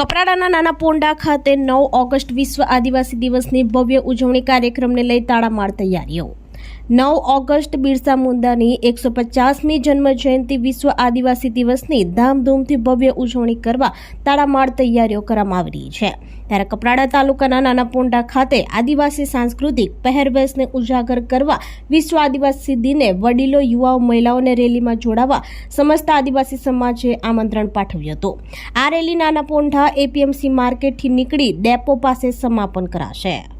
કપરાડાના નાના પોંડા ખાતે નવ ઓગસ્ટ વિશ્વ આદિવાસી દિવસની ભવ્ય ઉજવણી કાર્યક્રમને લઈ તાળામાર તૈયારીઓ. નવ ઓગસ્ટ બિરસા મુંડાની એકસો પચાસમી જન્મ જયંતિ વિશ્વ આદિવાસી દિવસની ધામધૂમથી ભવ્ય ઉજવણી કરવા તાળામાળ તૈયારીઓ કરવામાં આવી રહી છે. ત્યારે કપરાડા તાલુકાના નાના પોંડા ખાતે આદિવાસી સાંસ્કૃતિક પહેરવેશને ઉજાગર કરવા વિશ્વ આદિવાસી દિને વડીલો, યુવાઓ, મહિલાઓને રેલીમાં જોડાવા સમસ્ત આદિવાસી સમાજે આમંત્રણ પાઠવ્યું હતું. આ રેલી નાના પોંઢા એપીએમસી માર્કેટથી નીકળી ડેપો પાસે સમાપન કરાશે.